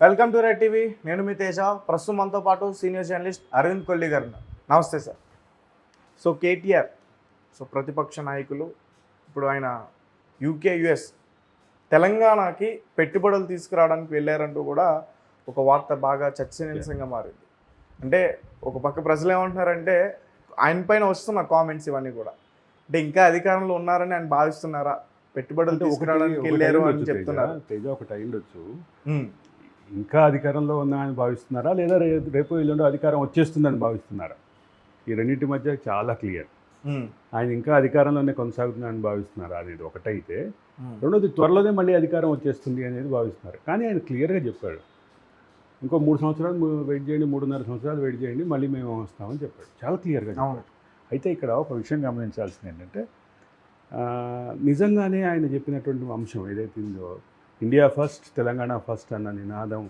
Welcome to red TV. నేను మీ తేజ. ప్రస్తుతం మనతో పాటు సీనియర్ జర్నలిస్ట్ అరవింద్ కొల్లి గారు. నమస్తే సార్. సో కేటీఆర్ సో ప్రతిపక్ష నాయకులు ఇప్పుడు ఆయన యూకే యుఎస్ తెలంగాణకి పెట్టుబడులు తీసుకురావడానికి వెళ్ళారంటూ కూడా ఒక వార్త బాగా చర్చనీయాంశంగా మారింది. అంటే ఒక పక్క ప్రజలు ఏమంటున్నారంటే ఆయన పైన వస్తున్న కామెంట్స్ ఇవన్నీ కూడా. అంటే ఇంకా అధికారంలో ఉన్నారని ఆయన భావిస్తున్నారా? పెట్టుబడులు తీసుకురావడానికి వెళ్ళారు అని చెప్తున్నారు. తేజ, ఇంకా అధికారంలో ఉన్నామని భావిస్తున్నారా? లేదా రేపు ఎల్లుండో అధికారం వచ్చేస్తుందని భావిస్తున్నారా? ఈ రెండింటి మధ్య చాలా క్లియర్. ఆయన ఇంకా అధికారంలోనే కొనసాగుతున్నారని భావిస్తున్నారా? అనేది ఒకటైతే. రెండోది త్వరలోనే మళ్ళీ అధికారం వచ్చేస్తుంది అనేది భావిస్తున్నారు. కానీ ఆయన క్లియర్గా చెప్పాడు. ఇంకో మూడు సంవత్సరాలు వెయిట్ చేయండి మూడున్నర సంవత్సరాలు వెయిట్ చేయండి మళ్ళీ మేము వస్తామని చెప్పాడు. చాలా క్లియర్గా. చెప్పాడు. అయితే ఇక్కడ ఒక విషయం గమనించాల్సింది ఏంటంటే నిజంగానే ఆయన చెప్పినటువంటి అంశం ఏదైతే ఉందో ఇండియా ఫస్ట్ తెలంగాణ ఫస్ట్ అన్న నినాదం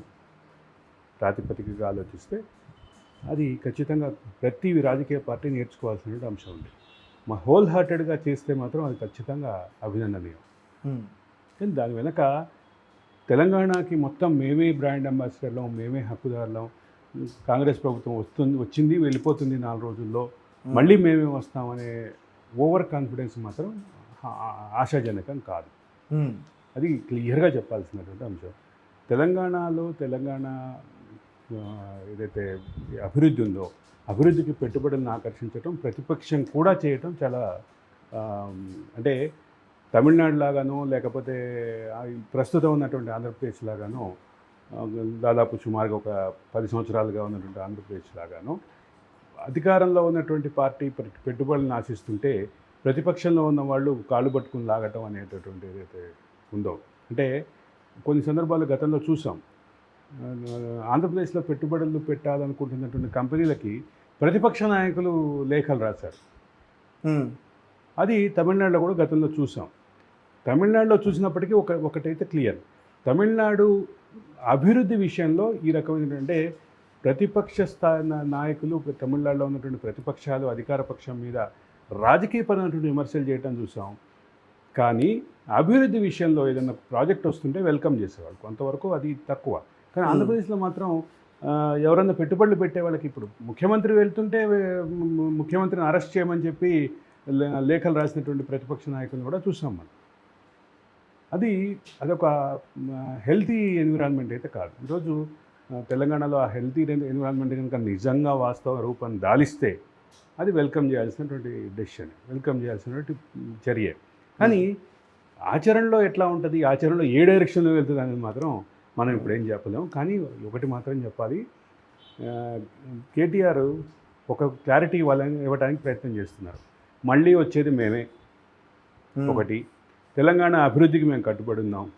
ప్రాతిపదికగా ఆలోచిస్తే అది ఖచ్చితంగా ప్రతి రాజకీయ పార్టీ నేర్చుకోవాల్సిన అంశం ఉంది. మా హోల్ హార్టెడ్గా చేస్తే మాత్రం అది ఖచ్చితంగా అభినందనీయం. కానీ దాని వెనక తెలంగాణకి మొత్తం మేమే బ్రాండ్ అంబాసిడర్లం మేమే హక్కుదారులం కాంగ్రెస్ ప్రభుత్వం వస్తుంది వచ్చింది వెళ్ళిపోతుంది నాలుగు రోజుల్లో మళ్ళీ మేమే వస్తామనే ఓవర్ కాన్ఫిడెన్స్ మాత్రం ఆశాజనకం కాదు. అది క్లియర్గా చెప్పాల్సినటువంటి అంశం. తెలంగాణలో తెలంగాణ ఏదైతే అభివృద్ధి ఉందో అభివృద్ధికి పెట్టుబడులను ఆకర్షించడం ప్రతిపక్షం కూడా చేయటం చాలా అంటే తమిళనాడు లాగానో లేకపోతే ప్రస్తుతం ఉన్నటువంటి ఆంధ్రప్రదేశ్ లాగానో దాదాపు సుమారుగా ఒక పది సంవత్సరాలుగా ఉన్నటువంటి ఆంధ్రప్రదేశ్ లాగానో అధికారంలో ఉన్నటువంటి పార్టీ పెట్టుబడులను ఆశిస్తుంటే ప్రతిపక్షంలో ఉన్న వాళ్ళు కాళ్ళు పట్టుకుని లాగటం అనేటటువంటి ఏదైతే ఉందో అంటే కొన్ని సందర్భాలు గతంలో చూసాం. ఆంధ్రప్రదేశ్లో పెట్టుబడులు పెట్టాలనుకుంటున్నటువంటి కంపెనీలకి ప్రతిపక్ష నాయకులు లేఖలు రాశారు. అది తమిళనాడులో కూడా గతంలో చూసాం. తమిళనాడులో చూసినప్పటికీ ఒక ఒకటైతే క్లియర్. తమిళనాడు అభివృద్ధి విషయంలో ఈ రకమైనటువంటి ప్రతిపక్ష స్థాయి నాయకులు తమిళనాడులో ఉన్నటువంటి ప్రతిపక్షాలు అధికార పక్షం మీద రాజకీయపరమైనటువంటి విమర్శలు చేయటం చూసాం. కానీ అభివృద్ధి విషయంలో ఏదైనా ప్రాజెక్ట్ వస్తుంటే వెల్కమ్ చేసేవాళ్ళు కొంతవరకు అది తక్కువ. కానీ ఆంధ్రప్రదేశ్లో మాత్రం ఎవరన్నా పెట్టుబడులు పెట్టే వాళ్ళకి ఇప్పుడు ముఖ్యమంత్రి వెళ్తుంటే ముఖ్యమంత్రిని అరెస్ట్ చేయమని చెప్పి లేఖలు రాసినటువంటి ప్రతిపక్ష నాయకులను కూడా చూసాం మనం. అది అదొక హెల్తీ ఎన్విరాన్మెంట్ అయితే కాదు. ఈరోజు తెలంగాణలో ఆ హెల్తీ ఎన్విరాన్మెంట్ కనుక నిజంగా వాస్తవ రూపం దాలిస్తే అది వెల్కమ్ చేయాల్సినటువంటి డెసిషన్ వెల్కమ్ చేయాల్సినటువంటి చర్య. కానీ ఆచరణలో ఎట్లా ఉంటుంది? ఆచరణలో ఏ డైరెక్షన్లో వెళ్తుంది అనేది మాత్రం మనం ఇప్పుడు ఏం చెప్పలేం. కానీ ఒకటి మాత్రం చెప్పాలి. కేటీఆర్ ఒక క్లారిటీ ఇవ్వాలని ఇవ్వడానికి ప్రయత్నం చేస్తున్నారు. మళ్ళీ వచ్చేది మేమే. ఒకటి తెలంగాణ అభివృద్ధికి మేము కట్టుబడి ఉన్నాం.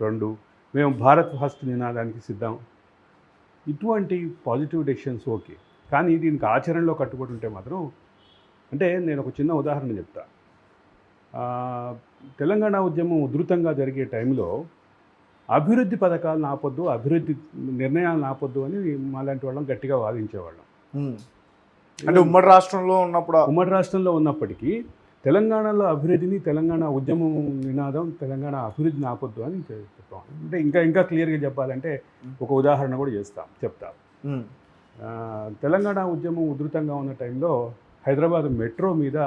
రెండు మేము భారత్ ఫస్ట్ నినాదానికి సిద్ధం. ఇటువంటి పాజిటివ్ డెసిషన్స్ ఓకే. కానీ దీనికి ఆచరణలో కట్టుబడి ఉంటే మాత్రం అంటే నేను ఒక చిన్న ఉదాహరణ చెప్తా. ఆ, తెలంగాణ ఉద్యమం ఉధృతంగా జరిగే టైంలో అభివృద్ధి పథకాలను ఆపొద్దు అభివృద్ధి నిర్ణయాలను ఆపొద్దు అని మాలాంటి వాళ్ళం గట్టిగా వాదించేవాళ్ళం. అంటే ఉమ్మడి రాష్ట్రంలో ఉన్నప్పుడు ఉమ్మడి రాష్ట్రంలో ఉన్నప్పటికీ తెలంగాణలో అభివృద్ధిని తెలంగాణ ఉద్యమం నినాదం తెలంగాణ అభివృద్ధిని ఆపొద్దు అని చెప్తాం అంటే ఇంకా ఇంకా క్లియర్గా చెప్పాలంటే ఒక ఉదాహరణ కూడా చేస్తాం చెప్తాం. తెలంగాణ ఉద్యమం ఉధృతంగా ఉన్న టైంలో హైదరాబాద్ మెట్రో మీద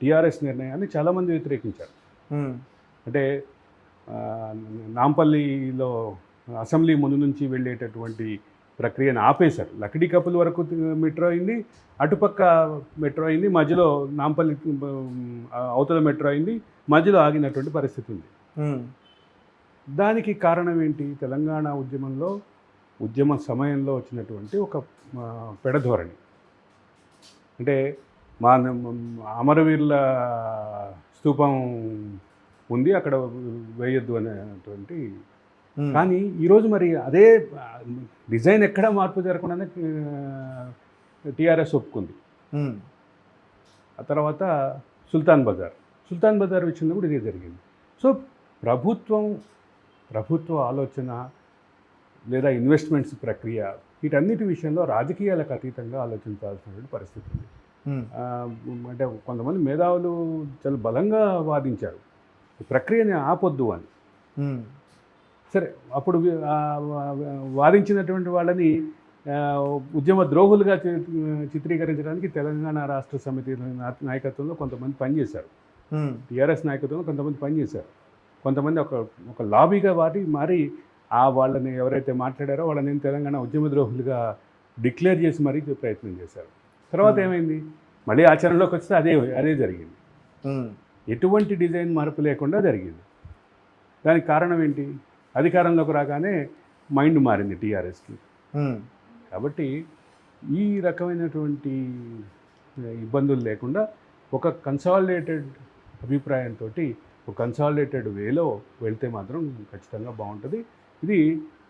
టీఆర్ఎస్ నిర్ణయాన్ని చాలామంది వ్యతిరేకించారు. అంటే ఆ, నాంపల్లిలో అసెంబ్లీ ముందు నుంచి వెళ్ళేటటువంటి ప్రక్రియను ఆపేశారు. లక్డీ కపుల్ వరకు మెట్రో అయింది అటుపక్క మెట్రో అయింది మధ్యలో నాంపల్లి అవతల మెట్రో అయింది మధ్యలో ఆగినటువంటి పరిస్థితి ఉంది. ఉమ్, దానికి కారణం ఏంటి? తెలంగాణ ఉద్యమంలో ఉద్యమ సమయంలో వచ్చినటువంటి ఒక పెడధోరణి అంటే మా అమరవీరుల స్తూపం ఉంది అక్కడ వేయొద్దు అనేటువంటి. కానీ ఈరోజు మరి అదే డిజైన్ ఎక్కడ మార్పు జరగకుండానే టీఆర్ఎస్ ఒప్పుకుంది. ఆ తర్వాత సుల్తాన్ బజార్. సుల్తాన్ బజార్ విషయంలో కూడా ఇదే జరిగింది. సో ప్రభుత్వం ప్రభుత్వ ఆలోచన లేదా ఇన్వెస్ట్మెంట్స్ ప్రక్రియ వీటన్నిటి విషయంలో రాజకీయాలకు అతీతంగా ఆలోచించాల్సినటువంటి పరిస్థితి ఉంది. అంటే కొంతమంది మేధావులు చాలా బలంగా వాదించారు. ప్రక్రియని ఆపొద్దు అని. ఉమ్, సరే అప్పుడు వాదించినటువంటి వాళ్ళని ఉద్యమ ద్రోహులుగా చి- చిత్రీకరించడానికి తెలంగాణ రాష్ట్ర సమితి నాయకత్వంలో కొంతమంది పనిచేశారు. ఉమ్, టీఆర్ఎస్ నాయకత్వంలో కొంతమంది పనిచేశారు. కొంతమంది ఒక ఒక లాబీగా వారి మారి ఆ వాళ్ళని ఎవరైతే మాట్లాడారో వాళ్ళని తెలంగాణ ఉద్యమ ద్రోహులుగా డిక్లేర్ చేసి మరీ ప్రయత్నం చేశారు. తర్వాత. ఏమైంది? మళ్ళీ ఆచరణలోకి వస్తే అదే అదే జరిగింది. ఎటువంటి డిజైన్ మార్పు లేకుండా జరిగింది. దానికి కారణం ఏంటి? అధికారంలోకి రాగానే మైండ్ మారింది టీఆర్ఎస్కి. కాబట్టి ఈ రకమైనటువంటి ఇబ్బందులు లేకుండా ఒక కన్సాలిడేటెడ్ అభిప్రాయంతో ఒక కన్సాలిడేటెడ్ వేలో వెళ్తే మాత్రం ఖచ్చితంగా బాగుంటుంది. ఇది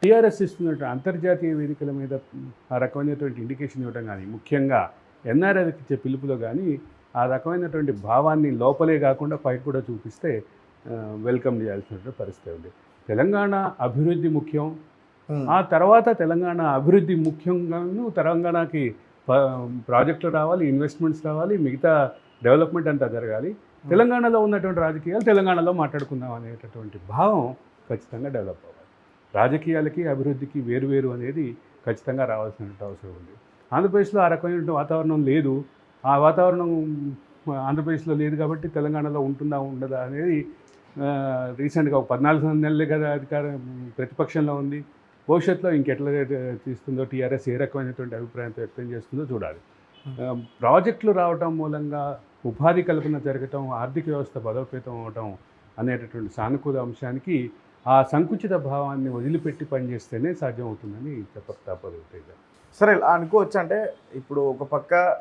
టీఆర్ఎస్ ఇస్తున్నట్టు అంతర్జాతీయ వేదికల మీద ఆ రకమైనటువంటి ఇండికేషన్ ఇవ్వడం కానీ ముఖ్యంగా ఎన్ఆర్ఐకి ఇచ్చే పిలుపులో కానీ ఆ రకమైనటువంటి భావాన్ని లోపలే కాకుండా పైకి కూడా చూపిస్తే వెల్కమ్ చేయాల్సినటువంటి పరిస్థితి ఉంది. తెలంగాణ అభివృద్ధి ముఖ్యం. ఆ తర్వాత తెలంగాణ అభివృద్ధి ముఖ్యంగాను తెలంగాణకి ప్రాజెక్టులు రావాలి ఇన్వెస్ట్మెంట్స్ రావాలి మిగతా డెవలప్మెంట్ అంతా జరగాలి. తెలంగాణలో ఉన్నటువంటి రాజకీయాలు తెలంగాణలో మాట్లాడుకుందాం అనేటటువంటి భావం ఖచ్చితంగా డెవలప్ అవ్వాలి. రాజకీయాలకి అభివృద్ధికి వేరువేరు అనేది ఖచ్చితంగా రావాల్సిన అవసరం ఉంది. ఆంధ్రప్రదేశ్లో ఆ రకమైనటువంటి వాతావరణం లేదు. ఆ వాతావరణం ఆంధ్రప్రదేశ్లో లేదు కాబట్టి తెలంగాణలో ఉంటుందా ఉండదా అనేది రీసెంట్గా ఒక పద్నాలుగు నెలలే కదా అధికారం ప్రతిపక్షంలో ఉంది. భవిష్యత్తులో ఇంకెట్లా తీస్తుందో టీఆర్ఎస్ ఏ రకమైనటువంటి అభిప్రాయంతో వ్యక్తం చేస్తుందో చూడాలి. ప్రాజెక్టులు రావటం మూలంగా ఉపాధి కల్పన జరగటం ఆర్థిక వ్యవస్థ బలోపేతం అవటం అనేటటువంటి సానుకూల అంశానికి ఆ సంకుచిత భావాన్ని వదిలిపెట్టి పనిచేస్తేనే సాధ్యం అవుతుందని చెప్పక తప్పదు తేజ సరే ఇలా అనుకోవచ్చు అంటే ఇప్పుడు ఒక పక్క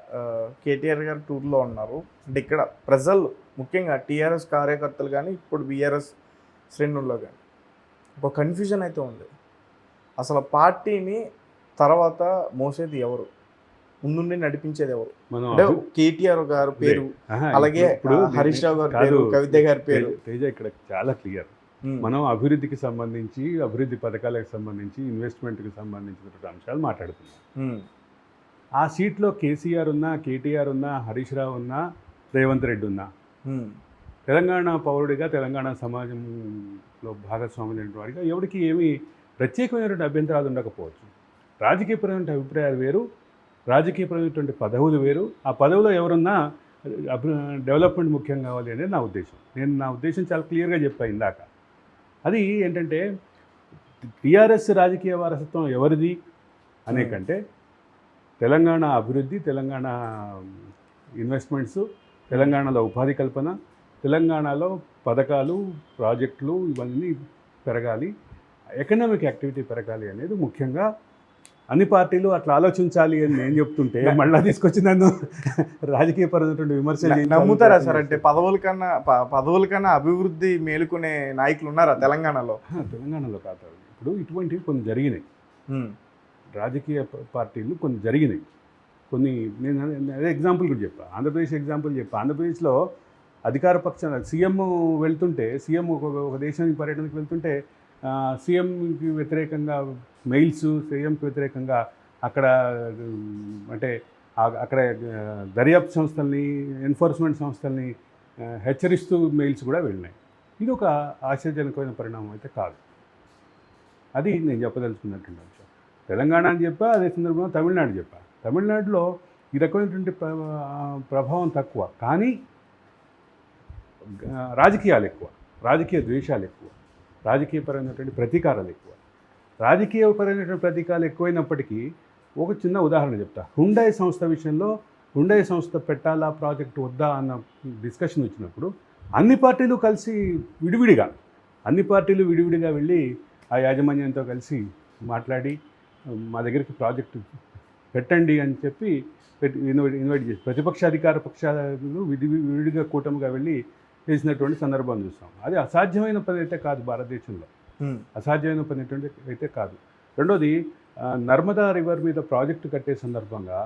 కేటీఆర్ గారు టూర్లో ఉన్నారు. అంటే ఇక్కడ ప్రజలు ముఖ్యంగా టీఆర్ఎస్ కార్యకర్తలు కానీ ఇప్పుడు బీఆర్ఎస్ శ్రేణుల్లో కానీ ఒక కన్ఫ్యూజన్ అయితే ఉంది. అసలు పార్టీని తర్వాత మోసేది ఎవరు? ముందుండి నడిపించేది ఎవరు? అంటే కేటీఆర్ గారు పేరు అలాగే ఇప్పుడు హరీష్ రావు గారి పేరు కవిత గారి పేరు. తేజ- ఇక్కడ చాలా క్లియర్. మనం అభివృద్ధికి సంబంధించి అభివృద్ధి పథకాలకు సంబంధించి ఇన్వెస్ట్మెంట్కి సంబంధించినటువంటి అంశాలు మాట్లాడుతున్నాం. ఉమ్, ఆ సీట్లో కేసీఆర్ ఉన్నా కేటీఆర్ ఉన్నా హరీష్ రావు ఉన్నా రేవంత్ రెడ్డి ఉన్నా ఉమ్, తెలంగాణ పౌరుడిగా తెలంగాణ సమాజంలో భాగస్వామ్యం వాడిగా ఎవరికి ఏమీ ప్రత్యేకమైనటువంటి అభ్యంతరాలు ఉండకపోవచ్చు. రాజకీయపరమైన అభిప్రాయాలు వేరు రాజకీయపరమైనటువంటి పదవులు వేరు. ఆ పదవిలో ఎవరున్నా అభి డెవలప్మెంట్ ముఖ్యం కావాలి అనేది నా ఉద్దేశం. నేను నా ఉద్దేశం చాలా క్లియర్గా చెప్పాను ఇందాక. అది ఏంటంటే టీఆర్ఎస్ రాజకీయ వారసత్వం ఎవరిది అనే. కంటే తెలంగాణ అభివృద్ధి తెలంగాణ ఇన్వెస్ట్మెంట్స్ తెలంగాణలో ఉపాధి కల్పన తెలంగాణలో పథకాలు ప్రాజెక్టులు ఇవన్నీ పెరగాలి ఎకనామిక్ యాక్టివిటీ పెరగాలి అనేది ముఖ్యంగా అన్ని పార్టీలు అట్లా ఆలోచించాలి అని నేను చెప్తుంటే మళ్ళీ తీసుకొచ్చి నన్ను రాజకీయపరమైనటువంటి విమర్శలు నమ్ముతారా సార్? అంటే పదవుల కన్నా పదవుల కన్నా అభివృద్ధి మేలుకునే నాయకులు ఉన్నారా తెలంగాణలో? తెలంగాణలో కాదు. ఇప్పుడు ఇటువంటివి కొన్ని జరిగినాయి. రాజకీయ పార్టీలు కొన్ని జరిగినాయి. కొన్ని నేను అదే- ఎగ్జాంపుల్ కూడా చెప్పా. ఆంధ్రప్రదేశ్ ఎగ్జాంపుల్ చెప్పా. ఆంధ్రప్రదేశ్లో అధికార పక్షాన సీఎం వెళ్తుంటే సీఎం ఒక ఒక దేశానికి పర్యటనకు వెళ్తుంటే సీఎంకి వ్యతిరేకంగా మెయిల్స్ సీఎంకి వ్యతిరేకంగా అక్కడ అంటే అక్కడ దర్యాప్తు సంస్థల్ని ఎన్ఫోర్స్మెంట్ సంస్థల్ని హెచ్చరిస్తూ మెయిల్స్ కూడా వెళ్ళినాయి. ఇది ఒక ఆశ్చర్యజనకమైన పరిణామం అయితే కాదు. అది నేను చెప్పదలుచుకున్నటువంటి అంశం. తెలంగాణ అని చెప్పా అదే సందర్భంలో తమిళనాడు చెప్పా. తమిళనాడులో ఈ రకమైనటువంటి ప్రభావం తక్కువ. కానీ రాజకీయాలు ఎక్కువ. రాజకీయ ద్వేషాలు ఎక్కువ. రాజకీయపరమైనటువంటి ప్రతీకారాలు ఎక్కువ. రాజకీయపరమైనటువంటి ప్రతీకారాలు ఎక్కువైనప్పటికీ ఒక చిన్న ఉదాహరణ చెప్తా. హుండాయ్ సంస్థ విషయంలో హుండాయ్ సంస్థ పెట్టాలా ప్రాజెక్ట్ వద్దా అన్న డిస్కషన్ వచ్చినప్పుడు అన్ని పార్టీలు కలిసి విడివిడిగా అన్ని పార్టీలు విడివిడిగా వెళ్ళి ఆ యాజమాన్యంతో కలిసి మాట్లాడి మా దగ్గరికి ప్రాజెక్టు పెట్టండి అని చెప్పి పెట్టి ఇన్వైట్ ఇన్వైట్ చేసి ప్రతిపక్ష అధికార పక్షాలు విడి విడిగా కూటమిగా వెళ్ళి చేసినటువంటి సందర్భం చూస్తాం అది అసాధ్యమైన పని అయితే కాదు భారతదేశంలో. అసాధ్యమైన పని అయితే కాదు. రెండోది నర్మదా రివర్ మీద ప్రాజెక్టు కట్టే సందర్భంగా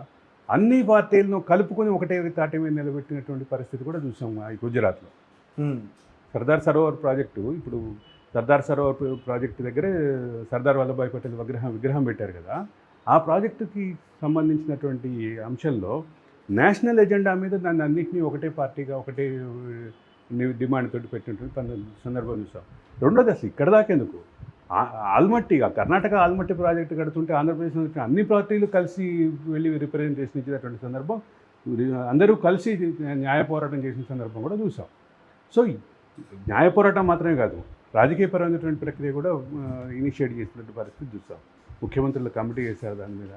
అన్ని పార్టీలను కలుపుకొని ఒకటే తాటి మీద నిలబెట్టినటువంటి పరిస్థితి కూడా చూసాం ఈ గుజరాత్లో. సర్దార్ సరోవర్ ప్రాజెక్టు ఇప్పుడు సర్దార్ సరోవర్ ప్ర- ప్రాజెక్టు దగ్గరే సర్దార్ వల్లభాయ్ పటేల్ విగ్రహం విగ్రహం పెట్టారు కదా. ఆ ప్రాజెక్టుకి సంబంధించినటువంటి అంశంలో నేషనల్ ఎజెండా మీద దాన్ని అన్నింటినీ ఒకటే పార్టీగా ఒకటే డిమాండ్ తోటి పెట్టినటువంటి సందర్భం చూసాం రెండోది అసలు ఇక్కడ దాకెందుకు ఆ- ఆల్మట్టి కర్ణాటక ఆల్మట్టి ప్రాజెక్టు కడుతుంటే ఆంధ్రప్రదేశ్ అన్ని పార్టీలు కలిసి వెళ్ళి రిప్రజెంటేషన్ ఇచ్చినటువంటి సందర్భం అందరూ కలిసి న్యాయ పోరాటం చేసిన సందర్భం కూడా చూసాం. సో న్యాయ పోరాటం మాత్రమే కాదు రాజకీయపరమైనటువంటి ప్రక్రియ కూడా ఇనిషియేట్ చేసినటువంటి పరిస్థితి చూసాం. ముఖ్యమంత్రులు కమిటీ చేశారు దాని మీద.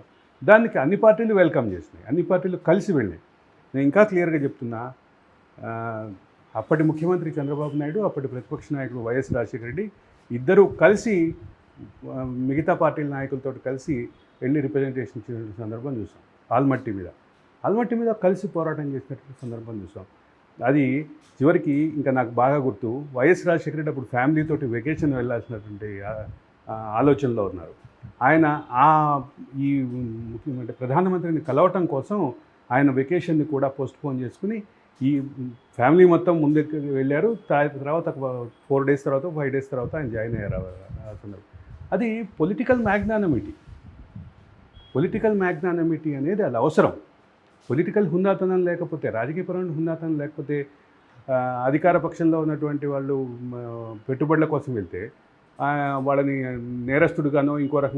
దానికి అన్ని పార్టీలు వెల్కమ్ చేసినాయి అన్ని పార్టీలు కలిసి వెళ్ళినాయి. నేను ఇంకా క్లియర్గా చెప్తున్నా అప్పటి ముఖ్యమంత్రి చంద్రబాబు నాయుడు అప్పటి ప్రతిపక్ష నాయకుడు వైఎస్ రాజశేఖర రెడ్డి ఇద్దరు కలిసి మిగతా పార్టీల నాయకులతో కలిసి వెళ్ళి రిప్రజెంటేషన్ చేసిన సందర్భం చూసాం. ఆల్మట్టి మీద. ఆల్మట్టి మీద కలిసి పోరాటం చేసినటువంటి సందర్భం చూసాం. అది చివరికి ఇంకా నాకు బాగా గుర్తు వైఎస్ రాజశేఖర రెడ్డి అప్పుడు ఫ్యామిలీతోటి వెకేషన్ వెళ్ళాల్సినటువంటి ఆలోచనలో ఉన్నారు. ఆయన ఆ ఈ ముఖ్యమంటే ప్రధానమంత్రిని కలవటం కోసం ఆయన వెకేషన్ని కూడా పోస్ట్పోన్ చేసుకుని ఈ ఫ్యామిలీ మొత్తం ముందుకు వెళ్ళారు. తర్వాత ఫోర్ డేస్ తర్వాత ఫైవ్ డేస్ తర్వాత ఆయన జాయిన్ అయ్యారు ఆ- సందర్భం. అది పొలిటికల్ మ్యాగ్నానమిటీ. పొలిటికల్ మ్యాగ్నానమిటీ అనేది అది అవసరం. పొలిటికల్ హుందాతనం లేకపోతే రాజకీయపరమైన హుందాతనం లేకపోతే అధికార పక్షంలో ఉన్నటువంటి వాళ్ళు పెట్టుబడుల కోసం వెళ్తే వాళ్ళని నేరస్తుడుగానో ఇంకో రకంగా